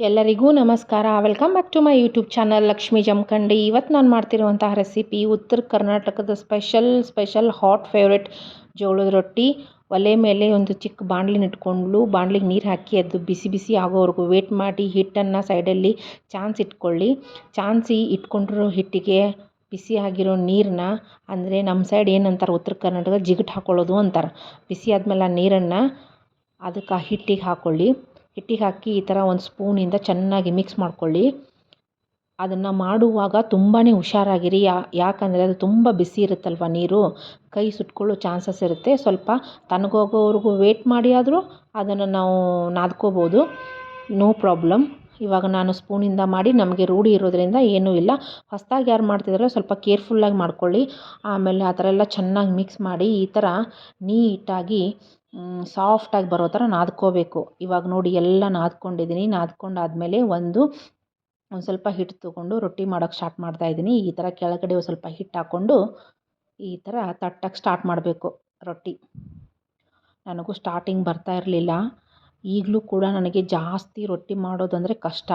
ಎಲ್ಲರಿಗೂ ನಮಸ್ಕಾರ. Welcome back to my YouTube channel Lakshmi Jamakhandi ಇವತ್ತು ನಾನು ಮಾಡ್ತಿರುವಂತಹ ರೆಸಿಪಿ ಉತ್ತರ ಕರ್ನಾಟಕದ ಸ್ಪೆಷಲ್ ಸ್ಪೆಷಲ್ ಹಾಟ್ ಫೇವ್ರೆಟ್ ಜೋಳದ ರೊಟ್ಟಿ. ಒಲೆ ಮೇಲೆ ಒಂದು ಚಿಕ್ಕ ಬಾಣಲಿನ ಇಟ್ಕೊಂಡು ಬಾಣಲಿಗೆ ನೀರು ಹಾಕಿ ಅದು ಬಿಸಿ ಬಿಸಿ ಆಗೋವರೆಗೂ ವೇಟ್ ಮಾಡಿ ಹಿಟ್ಟನ್ನು ಸೈಡಲ್ಲಿ ಚಾನ್ಸ್ ಇಟ್ಕೊಳ್ಳಿ. ಚಾನ್ಸಿ ಇಟ್ಕೊಂಡಿರೋ ಹಿಟ್ಟಿಗೆ ಬಿಸಿ ಆಗಿರೋ ನೀರನ್ನ ಅಂದರೆ ನಮ್ಮ ಸೈಡ್ ಏನಂತಾರೆ ಉತ್ತರ ಕರ್ನಾಟಕದ ಜಿಗಟ್ ಹಾಕೊಳ್ಳೋದು ಅಂತಾರೆ. ಬಿಸಿ ಆದಮೇಲೆ ಆ ನೀರನ್ನು ಅದಕ್ಕೆ ಹಿಟ್ಟಿಗೆ ಹಾಕ್ಕೊಳ್ಳಿ ಹಿಟ್ಟಿಗೆ ಹಾಕಿ ಈ ಥರ ಒಂದು ಸ್ಪೂನಿಂದ ಚೆನ್ನಾಗಿ ಮಿಕ್ಸ್ ಮಾಡ್ಕೊಳ್ಳಿ. ಅದನ್ನು ಮಾಡುವಾಗ ತುಂಬಾ ಹುಷಾರಾಗಿರಿ. ಯಾ, ಯಾಕಂದರೆ ಅದು ತುಂಬ ಬಿಸಿ ಇರುತ್ತಲ್ವ ನೀರು? ಕೈ ಸುಟ್ಕೊಳ್ಳೋ ಚಾನ್ಸಸ್ ಇರುತ್ತೆ. ಸ್ವಲ್ಪ ತನಗೋಗೋವರೆಗೂ ವೇಟ್ ಮಾಡಿ ಆದರೂ ಅದನ್ನು ನಾವು ನಾದ್ಕೋಬೋದು. No problem. ಇವಾಗ ನಾನು ಸ್ಪೂನಿಂದ ಮಾಡಿ ನಮಗೆ ರೂಢಿ ಇರೋದ್ರಿಂದ ಏನೂ ಇಲ್ಲ. ಹೊಸ್ದಾಗಿ ಯಾರು ಮಾಡ್ತಿದ್ದಾರೋ ಸ್ವಲ್ಪ ಕೇರ್ಫುಲ್ಲಾಗಿ ಮಾಡ್ಕೊಳ್ಳಿ. ಆಮೇಲೆ ಆ ಥರ ಎಲ್ಲ ಚೆನ್ನಾಗಿ ಮಿಕ್ಸ್ ಮಾಡಿ ಈ ಥರ ನೀಟಾಗಿ ಸಾಫ್ಟಾಗಿ ಬರೋ ಥರ ನಾದ್ಕೋಬೇಕು. ಇವಾಗ ನೋಡಿ ಎಲ್ಲ ನಾದ್ಕೊಂಡಿದ್ದೀನಿ ನಾದ್ಕೊಂಡಾದಮೇಲೆ ಒಂದು ಒಂದು ಸ್ವಲ್ಪ ಹಿಟ್ಟು ತೊಗೊಂಡು ರೊಟ್ಟಿ ಮಾಡೋಕ್ಕೆ ಸ್ಟಾರ್ಟ್ ಮಾಡ್ತಾ ಇದ್ದೀನಿ ಈ ಥರ ಕೆಳಗಡೆ ಒಂದು ಸ್ವಲ್ಪ ಹಿಟ್ಟು ಹಾಕ್ಕೊಂಡು ಈ ಥರ ತಟ್ಟಕ್ಕೆ ಸ್ಟಾರ್ಟ್ ಮಾಡಬೇಕು ರೊಟ್ಟಿ. ನನಗೂ ಸ್ಟಾರ್ಟಿಂಗ್ ಬರ್ತಾ ಇರಲಿಲ್ಲ. ಈಗಲೂ ಕೂಡ ನನಗೆ ಜಾಸ್ತಿ ರೊಟ್ಟಿ ಮಾಡೋದಂದರೆ ಕಷ್ಟ.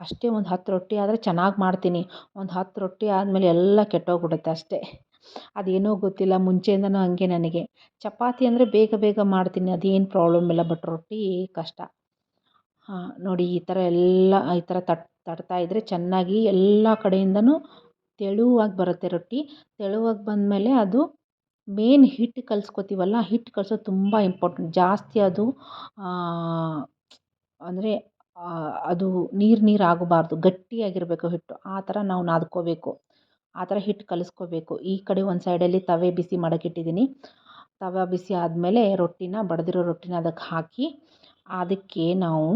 ಅಷ್ಟೇ ಒಂದು ಹತ್ತು ರೊಟ್ಟಿ ಆದರೆ ಚೆನ್ನಾಗಿ ಮಾಡ್ತೀನಿ. ಒಂದು ಹತ್ತು ರೊಟ್ಟಿ ಆದಮೇಲೆ ಎಲ್ಲ ಕೆಟ್ಟೋಗ್ಬಿಡುತ್ತೆ ಅಷ್ಟೇ. ಅದೇನೋ ಗೊತ್ತಿಲ್ಲ, ಮುಂಚೆಯಿಂದನೂ ಹಂಗೆ ನನಗೆ. ಚಪಾತಿ ಅಂದರೆ ಬೇಗ ಬೇಗ ಮಾಡ್ತೀನಿ, ಅದೇನು ಪ್ರಾಬ್ಲಮ್ ಇಲ್ಲ ಬಟ್ ರೊಟ್ಟಿ ಕಷ್ಟ. ಹಾಂ, ನೋಡಿ ಈ ಥರ ಎಲ್ಲ, ಈ ಥರ ತಟ್ ತಟ್ತಾಯಿದ್ರೆ ಚೆನ್ನಾಗಿ ಎಲ್ಲ ಕಡೆಯಿಂದನೂ ತೆಳುವಾಗಿ ಬರುತ್ತೆ ರೊಟ್ಟಿ. ತೆಳುವಾಗಿ ಬಂದಮೇಲೆ ಅದು ಮೇನ್ ಹಿಟ್ಟು ಕಲ್ಸ್ಕೊತೀವಲ್ಲ ಹಿಟ್ಟು ಕಲಿಸೋದು ತುಂಬ ಇಂಪಾರ್ಟೆಂಟ್ ಜಾಸ್ತಿ ಅದು ಅಂದರೆ ಅದು ನೀರು ನೀರು ಆಗಬಾರ್ದು, ಗಟ್ಟಿಯಾಗಿರಬೇಕು ಹಿಟ್ಟು. ಆ ಥರ ನಾವು ನಾದ್ಕೋಬೇಕು. ಆ ಥರ ಹಿಟ್ಟು ಕಲಿಸ್ಕೋಬೇಕು. ಈ ಕಡೆ ಒಂದು ಸೈಡಲ್ಲಿ ತವೆ ಬಿಸಿ ಮಾಡೋಕ್ಕಿಟ್ಟಿದ್ದೀನಿ ತವೆ ಬಿಸಿ ಆದಮೇಲೆ ರೊಟ್ಟಿನ, ಬಡದಿರೋ ರೊಟ್ಟಿನ ಅದಕ್ಕೆ ಹಾಕಿ ಅದಕ್ಕೆ ನಾವು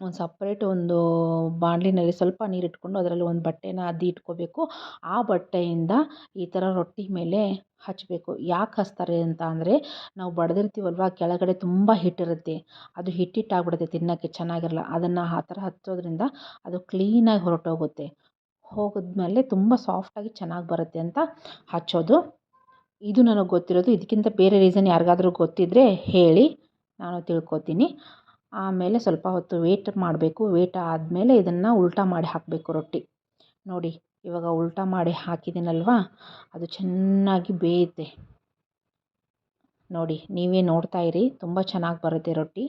ಒಂದು ಸಪ್ರೇಟ್ ಒಂದು ಬಾಣಲಿನಲ್ಲಿ ಸ್ವಲ್ಪ ನೀರು ಇಟ್ಕೊಂಡು ಅದರಲ್ಲಿ ಒಂದು ಬಟ್ಟೆನ ಅದ್ದಿ ಇಟ್ಕೋಬೇಕು. ಆ ಬಟ್ಟೆಯಿಂದ ಈ ಥರ ರೊಟ್ಟಿ ಮೇಲೆ ಹಚ್ಚಬೇಕು ಯಾಕೆ ಹಚ್ತಾರೆ ಅಂತ ಅಂದರೆ ನಾವು ಬಡ್ದಿರ್ತೀವಲ್ವ, ಕೆಳಗಡೆ ತುಂಬ ಹಿಟ್ಟಿರುತ್ತೆ ಅದು ಹಿಟ್ಟಿಟ್ಟಾಗ್ಬಿಡುತ್ತೆ ತಿನ್ನೋಕ್ಕೆ, ಚೆನ್ನಾಗಿರಲ್ಲ. ಅದನ್ನು ಆ ಥರ ಹಚ್ಚೋದ್ರಿಂದ ಅದು ಕ್ಲೀನಾಗಿ ಹೊರಟೋಗುತ್ತೆ. ಹೋಗಿದ್ಮೇಲೆ ತುಂಬ ಸಾಫ್ಟಾಗಿ ಚೆನ್ನಾಗಿ ಬರುತ್ತೆ ಅಂತ ಹಚ್ಚೋದು. ಇದು ನನಗೆ ಗೊತ್ತಿರೋದು, ಇದಕ್ಕಿಂತ ಬೇರೆ ರೀಸನ್ ಯಾರಿಗಾದ್ರೂ ಗೊತ್ತಿದ್ದರೆ ಹೇಳಿ, ನಾನು ತಿಳ್ಕೊತೀನಿ. ಆಮೇಲೆ ಸ್ವಲ್ಪ ಹೊತ್ತು ವೇಟ್ ಮಾಡಬೇಕು ವೇಟ್ ಆದಮೇಲೆ ಇದನ್ನು ಉಲ್ಟಾ ಮಾಡಿ ಹಾಕಬೇಕು ರೊಟ್ಟಿ. ನೋಡಿ, ಇವಾಗ ಉಲ್ಟಾ ಮಾಡಿ ಹಾಕಿದ್ದೀನಲ್ವ, ಅದು ಚೆನ್ನಾಗಿ ಬೇಯುತ್ತೆ. ನೋಡಿ, ನೀವೇ ನೋಡ್ತಾ ಇರಿ, ತುಂಬ ಚೆನ್ನಾಗಿ ಬರುತ್ತೆ ರೊಟ್ಟಿ.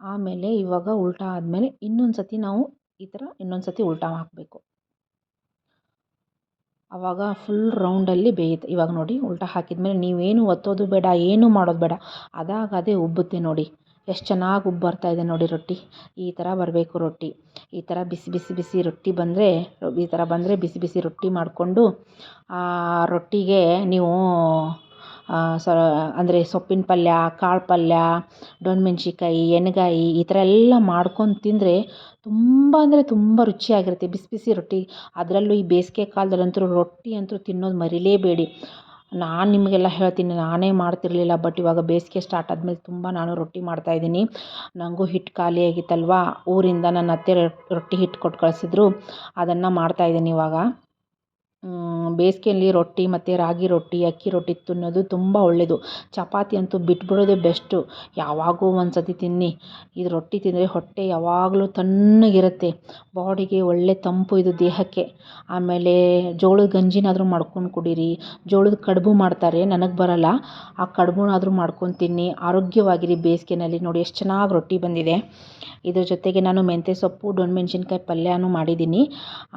ಆಮೇಲೆ ಇವಾಗ ಉಲ್ಟಾ ಆದಮೇಲೆ ಇನ್ನೊಂದು ಸತಿ ನಾವು ಈ ಥರ ಇನ್ನೊಂದು ಸತಿ ಉಲ್ಟಾ ಹಾಕಬೇಕು. ಆವಾಗ ಫುಲ್ ರೌಂಡಲ್ಲಿ ಬೇಯುತ್ತೆ ಇವಾಗ ನೋಡಿ ಉಲ್ಟಾ ಹಾಕಿದ್ಮೇಲೆ ನೀವೇನು ಒತ್ತೋದು ಬೇಡ, ಏನೂ ಮಾಡೋದು ಬೇಡ. ಅದಾಗ ಅದೇ ಉಬ್ಬುತ್ತೆ ನೋಡಿ. ಎಷ್ಟು ಚೆನ್ನಾಗಿ ಉಬ್ಬು ಇದೆ ನೋಡಿ ರೊಟ್ಟಿ. ಈ ಥರ ಬರಬೇಕು ರೊಟ್ಟಿ. ಈ ಥರ ಬಿಸಿ ಬಿಸಿ ಬಿಸಿ ರೊಟ್ಟಿ ಬಂದರೆ, ಈ ಥರ ಬಂದರೆ ಬಿಸಿ ಬಿಸಿ ರೊಟ್ಟಿ ಮಾಡಿಕೊಂಡು ಆ ರೊಟ್ಟಿಗೆ ನೀವು ಸ ಅಂದರೆ ಸೊಪ್ಪಿನ ಪಲ್ಯ, ಕಾಳು ಪಲ್ಯ ಮೆಣ್ಸಿನ್ಕಾಯಿ ಎಣ್ಗಾಯಿ ಈ ಥರ ಎಲ್ಲ ಮಾಡ್ಕೊಂಡು ತಿಂದರೆ ತುಂಬ ಅಂದರೆ ತುಂಬ ರುಚಿಯಾಗಿರುತ್ತೆ. ಬಿಸಿ ಬಿಸಿ ರೊಟ್ಟಿ. ಅದರಲ್ಲೂ ಈ ಬೇಸಿಗೆ ಕಾಲದಲ್ಲಂತೂ ರೊಟ್ಟಿ ಅಂತೂ ತಿನ್ನೋದು ಮರಿಲೇಬೇಡಿ. ನಾನು ನಿಮಗೆಲ್ಲ ಹೇಳ್ತೀನಿ, ನಾನೇ ಮಾಡ್ತಿರಲಿಲ್ಲ, ಬಟ್ ಇವಾಗ ಬೇಸಿಗೆ ಸ್ಟಾರ್ಟ್ ಆದಮೇಲೆ ತುಂಬ ನಾನು ರೊಟ್ಟಿ ಮಾಡ್ತಾಯಿದ್ದೀನಿ ನನಗೂ ಹಿಟ್ಟು ಖಾಲಿ ಆಗಿತ್ತಲ್ವಾ? ಊರಿಂದ ನನ್ನ ಅತ್ತೆ ರೊಟ್ಟಿ ಹಿಟ್ಟು ಕೊಟ್ಟು ಕಳಿಸಿದ್ರು. ಅದನ್ನು ಮಾಡ್ತಾಯಿದ್ದೀನಿ ಇವಾಗ. ಬೇಸಿಗೆಯಲ್ಲಿ ರೊಟ್ಟಿ ಮತ್ತು ರಾಗಿ ರೊಟ್ಟಿ, ಅಕ್ಕಿ ರೊಟ್ಟಿ ತಿನ್ನೋದು ತುಂಬ ಒಳ್ಳೆಯದು ಚಪಾತಿ ಅಂತೂ ಬಿಟ್ಬಿಡೋದೇ ಬೆಸ್ಟು. ಯಾವಾಗೋ ಒಂದು ಸತಿ ತಿನ್ನಿ. ಇದು ರೊಟ್ಟಿ ತಿಂದರೆ ಹೊಟ್ಟೆ ಯಾವಾಗಲೂ ತಣ್ಣಗಿರುತ್ತೆ. ಬಾಡಿಗೆ ಒಳ್ಳೆ ತಂಪು ಇದು ದೇಹಕ್ಕೆ. ಆಮೇಲೆ ಜೋಳದ ಗಂಜಿನಾದರೂ ಮಾಡ್ಕೊಂಡು ಕುಡೀರಿ. ಜೋಳದ ಕಡುಬು ಮಾಡ್ತಾರೆ, ನನಗೆ ಬರೋಲ್ಲ. ಆ ಕಡುಬುನಾದರೂ ಮಾಡ್ಕೊಂಡು ತಿನ್ನಿ. ಆರೋಗ್ಯವಾಗಿರಿ ಬೇಸಿಗೆನಲ್ಲಿ. ನೋಡಿ ಎಷ್ಟು ಚೆನ್ನಾಗಿ ರೊಟ್ಟಿ ಬಂದಿದೆ. ಇದ್ರ ಜೊತೆಗೆ ನಾನು ಮೆಂತ್ಯ ಸೊಪ್ಪು ಮೆಣಸಿನ್ಕಾಯಿ ಪಲ್ಯನೂ ಮಾಡಿದ್ದೀನಿ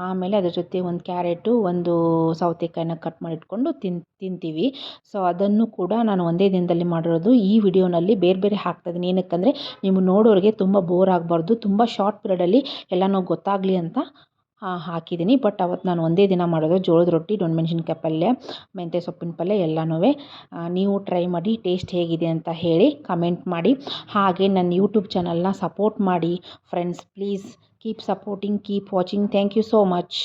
ಆಮೇಲೆ ಅದ್ರ ಜೊತೆ ಒಂದು ಕ್ಯಾರೆಟು, ಒಂದು ಸೌತೆಕಾಯಿನ ಕಟ್ ಮಾಡಿ ಇಟ್ಕೊಂಡು ತಿನ್, ತಿಂತೀವಿ. ಸೊ ಅದನ್ನು ಕೂಡ ನಾನು ಒಂದೇ ದಿನದಲ್ಲಿ ಮಾಡಿರೋದು. ಈ ವಿಡಿಯೋನಲ್ಲಿ ಬೇರೆ ಬೇರೆ ಹಾಕ್ತಾಯಿದ್ದೀನಿ ಏನಕ್ಕಂದರೆ ನೀವು ನೋಡೋರಿಗೆ ತುಂಬ ಬೋರ್ ಆಗಬಾರ್ದು. ತುಂಬ ಶಾರ್ಟ್ ಪೀರಿಯಡಲ್ಲಿ ಎಲ್ಲನೂ ಗೊತ್ತಾಗಲಿ ಅಂತ ಹಾಕಿದ್ದೀನಿ. ಬಟ್ ಅವತ್ತು ನಾನು ಒಂದೇ ದಿನ ಮಾಡೋದು ಜೋಳದ ರೊಟ್ಟಿ ಮೆಣಸಿನ್ಕಾಯಿ ಪಲ್ಯ ಮೆಂತ್ಯ ಸೊಪ್ಪಿನ ಪಲ್ಯ ಎಲ್ಲನೂ ನೀವು ಟ್ರೈ ಮಾಡಿ ಟೇಸ್ಟ್ ಹೇಗಿದೆ ಅಂತ ಹೇಳಿ ಕಮೆಂಟ್ ಮಾಡಿ. ಹಾಗೆ ನನ್ನ ಯೂಟ್ಯೂಬ್ ಚಾನಲ್ನ ಸಪೋರ್ಟ್ ಮಾಡಿ. Friends please keep supporting keep watching thank you so much